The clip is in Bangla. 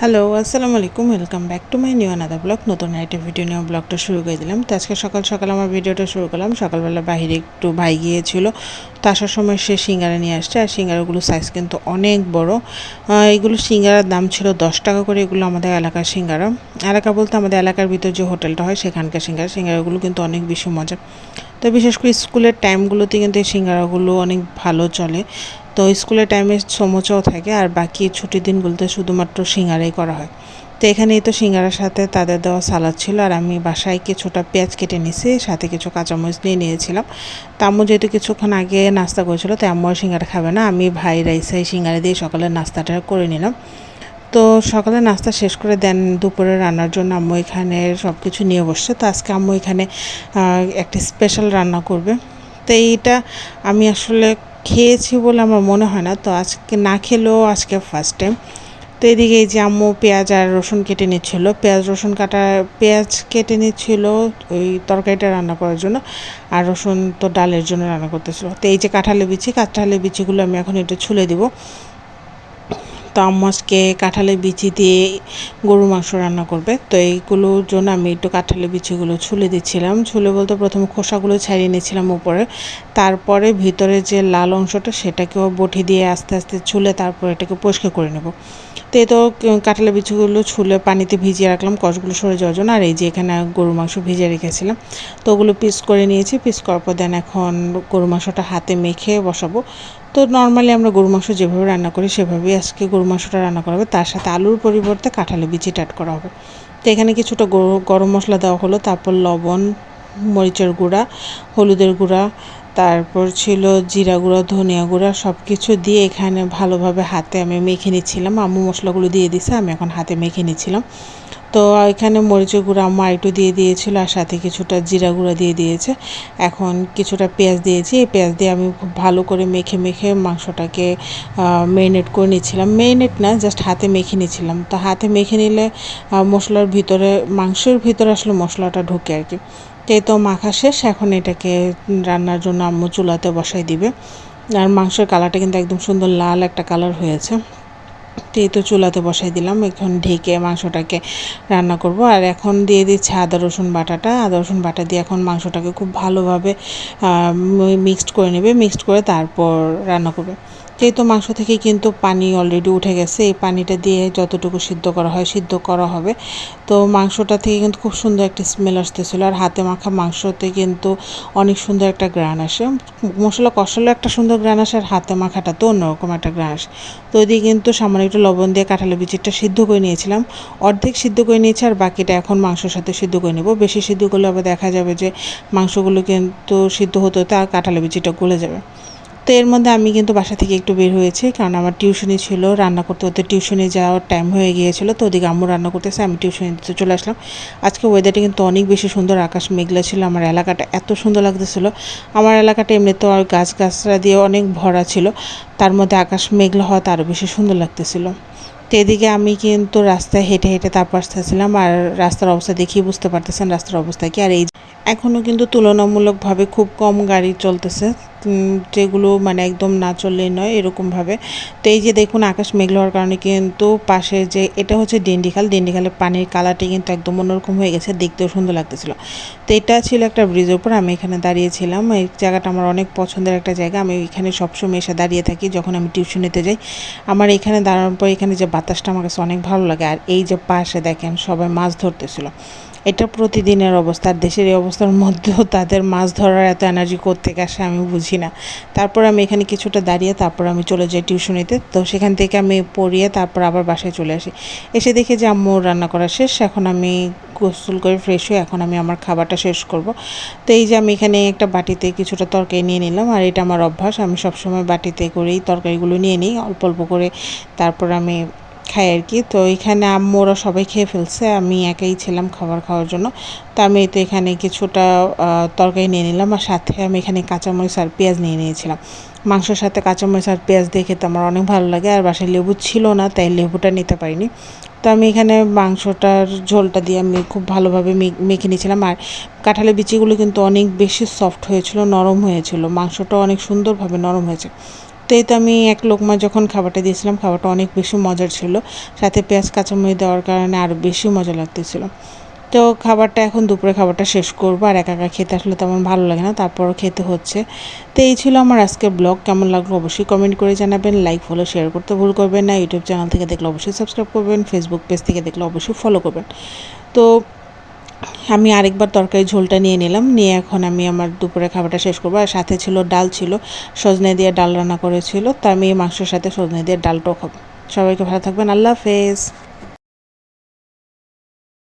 হ্যালো আসসালামু আলাইকুম welcome back to my new আনাদা blog নতুন একটা ভিডিও নিয়ে ব্লগটা শুরু করে দিলাম। তো আজকে সকাল সকাল আমার ভিডিওটা শুরু করলাম। সকালবেলা বাইরে একটু ভাই গিয়েছিল। তো আসার সময় সে সিঙ্গারা নিয়ে আসছে। আর সিঙ্গারাগুলো সাইজ কিন্তু অনেক বড়। এগুলো সিঙ্গারার দাম ছিল দশ টাকা করে। এগুলো আমাদের এলাকার সিঙ্গারা। এলাকা বলতে আমাদের এলাকার ভিতর যে হোটেলটা হয়, সেখানকার সিঙ্গারা। সিঙ্গারাগুলো কিন্তু অনেক বেশি মজা তো বিশেষ করে স্কুলের টাইমগুলোতে কিন্তু এই সিঙ্গারাগুলো অনেক ভালো চলে। তো স্কুলের টাইমে সমোচাও থাকে আর বাকি ছুটির দিনগুলোতে শুধুমাত্র সিঙ্গারাই করা হয়। তো এখানেই তো সিঙ্গারার সাথে তাদের দেওয়া সালাদ ছিল আর আমি বাসায় কিছুটা পেঁয়াজ কেটে নিছি, সাথে কিছু কাঁচামরিচ নিয়ে নিয়েছিলাম। তো আম্মু যেহেতু কিছুক্ষণ আগে নাস্তা করেছিল তো আম্মু সিঙ্গারা খাবে না। আমি ভাই রাইসাই সিঙ্গারা দিয়ে সকালের নাস্তাটা করে নিলাম। তো সকালে নাস্তা শেষ করে দেন দুপুরে রান্নার জন্য আম্মু এখানে সব কিছু নিয়ে বসছে। তো আজকে আম্মু এখানে একটি স্পেশাল রান্না করবে। তো এইটা আমি আসলে খেয়েছি বলে আমার মনে হয় না। তো আজকে না খেলেও আজকে ফার্স্ট টাইম তো এদিকে এই যে আম্মু পেঁয়াজ আর রসুন কেটে নিচ্ছিলো। পেঁয়াজ, রসুন কাটা, পেঁয়াজ কেটে নিচ্ছিল ওই তরকারিটা রান্না করার জন্য। আর রসুন তো ডালের জন্য রান্না করতেছিল। তো এই যে কাঁঠালের বিচি, কাঁঠালের বিচিগুলো আমি এখন একটু ছুলে দিব। তো আম্মু কাঁঠালের বিচি দিয়ে গরুর মাংস রান্না করবে। তো এইগুলোর জন্য আমি একটু কাঁঠালের বিচিগুলো ছুলে দিচ্ছিলাম। ছুলে বলতে প্রথমে খোসাগুলো ছাড়িয়ে নিয়েছিলাম উপরে। তারপরে ভিতরে যে লাল অংশটা সেটাকেও বটি দিয়ে আস্তে আস্তে ছুলে তারপর এটাকে পরিষ্কার করে নেব। তো তো কাঁঠালের বিচিগুলো ছুলে পানিতে ভিজিয়ে রাখলাম, কষগুলো সরে যাওয়ার জন্য। আর এই যে এখানে গরুর মাংস ভিজিয়ে রেখেছিলাম, তো ওগুলো পিস করে নিয়েছি। পিস করার পর দেন এখন গরু মাংসটা হাতে মেখে বসাবো। তো নর্মালি আমরা গরু মাংস যেভাবে রান্না করি, সেভাবেই আজকে গরু মাংসটা রান্না করা হবে। তার সাথে আলুর পরিবর্তে কাঁঠালে বিচিটা অ্যাড করা হবে। তো এখানে কিছুটা গরম মশলা দেওয়া হলো, তারপর লবণ, মরিচের গুঁড়া, হলুদের গুঁড়া তারপর ছিল জিরা গুঁড়া, ধনিয়া গুঁড়া সব কিছু দিয়ে এখানে ভালোভাবে হাতে আমি মেখে নিচ্ছিলাম। আম্মু মশলাগুলো দিয়ে দিছে, আমি এখন হাতে মেখে নিচ্ছিলাম। তো এখানে মরিচের গুঁড়া আম্মা একটু দিয়ে দিয়েছিল আর সাথে কিছুটা জিরা গুঁড়া দিয়ে দিয়েছে। এখন কিছুটা পেঁয়াজ দিয়েছি। এই পেঁয়াজ দিয়ে আমি খুব ভালো করে মেখে মেখে মাংসটাকে মেরিনেট করে নিচ্ছিলাম। মেরিনেট না জাস্ট হাতে মেখে নিচ্ছিলাম। তো হাতে মেখে নিলে মশলার ভিতরে, মাংসের ভিতরে আসলে মশলাটা ঢুকে আর কি। তো তো মাখা শেষ, এখন এটাকে রান্নার জন্য আম্মু চুলাতে বসাই দিবে। আর মাংসের কালারটা কিন্তু একদম সুন্দর লাল একটা কালার হয়েছে। এই তো চুলাতে বসাই দিলাম, এখন ঢেকে মাংসটাকে রান্না করব। আর এখন দিয়ে দিচ্ছি আদা, রসুন বাটাটা। আদা, রসুন বাটা দিয়ে এখন মাংসটাকে খুব ভালোভাবে মিক্সড করে নেবে, মিক্সড করে তারপর রান্না করবে। যেহেতু মাংস থেকে কিন্তু পানি অলরেডি উঠে গেছে, এই পানিটা দিয়ে যতটুকু সিদ্ধ করা হয় সিদ্ধ করা হবে। তো মাংসটা থেকে কিন্তু খুব সুন্দর একটা স্মেল আসতেছিলো আর হাতে মাখা মাংসতে কিন্তু অনেক সুন্দর একটা গ্রান আসে। মশলা কষালেও একটা সুন্দর গ্রান আসে আর হাতে মাখাটা তো অন্যরকম একটা গ্রান আসে। তো ওইদিকে কিন্তু সামান্য একটু লবণ দিয়ে কাঁঠালের বিচিটা সিদ্ধ করে নিয়েছিলাম। অর্ধেক সিদ্ধ করে নিয়েছি আর বাকিটা এখন মাংসের সাথে সিদ্ধ করে নেব। বেশি সিদ্ধ করলে আবার দেখা যাবে যে মাংসগুলো কিন্তু সিদ্ধ হতে হতে আর কাঁঠালের বিচিটা গলে যাবে। তো এর মধ্যে আমি কিন্তু বাসা থেকে একটু বের হয়েছি, কারণ আমার টিউশনি ছিল, রান্না করতে করতে টিউশনে যাওয়ার টাইম হয়ে গিয়েছিল, তো ওদিকে আম্মু রান্না করতেছে, আমি টিউশনি দিতে চলে আসলাম। আজকে ওয়েদারটা কিন্তু অনেক বেশি সুন্দর, আকাশ মেঘলা ছিল, আমার এলাকাটা এত সুন্দর লাগতেছিল। আমার এলাকাটা এমনিতেও আর গাছ গাছরা দিয়ে অনেক ভরা ছিল, তার মধ্যে আকাশ মেঘলা হওয়া আরও বেশি সুন্দর লাগতেছিল। তো এদিকে আমি কিন্তু রাস্তায় হেঁটে হেঁটে তারপর আসতেছিলাম, আর রাস্তার অবস্থা দেখিয়ে বুঝতে পারতেছেন রাস্তার অবস্থা কি, আর এই এখনও কিন্তু তুলনামূলকভাবে খুব কম গাড়ি চলতেছে। যেগুলো মানে একদম না চললেই নয়, এরকমভাবে। তো এই যে দেখুন, আকাশ মেঘ হওয়ার কারণে কিন্তু পাশে যে, এটা হচ্ছে ডিন্ডিখাল ডিন্ডিখালের পানির কালারটি কিন্তু একদম অন্যরকম হয়ে গেছে, দেখতেও সুন্দর লাগতেছিল। তো এটা ছিল একটা ব্রিজের উপর, আমি এখানে দাঁড়িয়েছিলাম এই জায়গাটা আমার অনেক পছন্দের একটা জায়গা। আমি এখানে সবসময় এসে দাঁড়িয়ে থাকি যখন আমি টিউশনিতে যাই। আমার এখানে দাঁড়ানোর পর এখানে যে বাতাসটা আমার কাছে অনেক ভালো লাগে। আর এই যে পাশে দেখেন, সবাই মাছ ধরতেছিল। এটা প্রতিদিনের অবস্থা। দেশের এই অবস্থার মধ্যেও তাদের মাছ ধরার এত এনার্জি থেকে আসে আমি বুঝি না। তারপর আমি এখানে কিছুটা দাঁড়িয়ে, তারপর আমি চলে যাই টিউশনিতে তো। সেখান থেকে আমি পড়িয়ে তারপর আবার বাসায় চলে আসি। এসে দেখে যে আম্মু রান্না করা শেষ। এখন আমি গোসল করে ফ্রেশ হয়ে এখন আমি আমার খাবারটা শেষ করব। তো এই যে আমি এখানে একটা বাটিতে কিছুটা তরকারি নিয়ে নিলাম। আর এটা আমার অভ্যাস। আমি সবসময় বাটিতে করেই তরকারিগুলো নিয়ে নিই। অল্প অল্প করে তারপর আমি খাই আর কি। তো এখানে আম্মু ওরা সবাই খেয়ে ফেলছে, আমি একাই ছিলাম খাবার খাওয়ার জন্য। তো আমি তো এখানে কিছুটা তরকারি নিয়ে নিলাম আর সাথে আমি এখানে কাঁচামরিচ আর পেঁয়াজ নিয়ে নিয়েছিলাম। মাংসের সাথে কাঁচামরিচ আর পেঁয়াজ দিয়ে খেতে আমার অনেক ভালো লাগে আর বাসায় লেবু ছিল না, তাই লেবুটা নিতে পারিনি। তো আমি এখানে মাংসটার ঝোলটা দিয়ে আমি খুব ভালোভাবে মেখে নিয়েছিলাম আর কাঁঠালের বিচিগুলো কিন্তু অনেক বেশি সফট হয়েছিল, নরম হয়েছিল। মাংসটা অনেক সুন্দরভাবে নরম হয়েছে। তো তো আমি এক লোকমা যখন খাবারটা দিয়েছিলাম, খাবারটা অনেক বেশি মজার ছিল। সাথে পেঁয়াজ, কাঁচামরিচ দেওয়ার কারণে আরও বেশি মজা লাগতেছিল। তো খাবারটা এখন দুপুরে খাবারটা শেষ করব, আর একা একা খেতে আসলে তেমন ভালো লাগে না, তারপরও খেতে হচ্ছে। তো এই ছিল আমার আজকের ব্লগ, কেমন লাগল অবশ্যই কমেন্ট করে জানাবেন লাইক ফলো শেয়ার করতে ভুল করবেন না ইউটিউব চ্যানেল থেকে দেখলে অবশ্যই সাবস্ক্রাইব করবেন ফেসবুক পেজ থেকে দেখলে অবশ্যই ফলো করবেন। তো আমি আরেকবার তরকারি ঝোলটা নিয়ে নিলাম। নিয়ে এখন আমি আমার দুপুরের খাবারটা শেষ করব। আর সাথে ছিল ডাল ছিল, সজনে দিয়ে ডাল রান্না করেছিল। তা আমি মাংসের সাথে সজনে দিয়ে ডালটাও খাব। সবাইকে ভালো থাকবেন। আল্লাহ হাফেজ।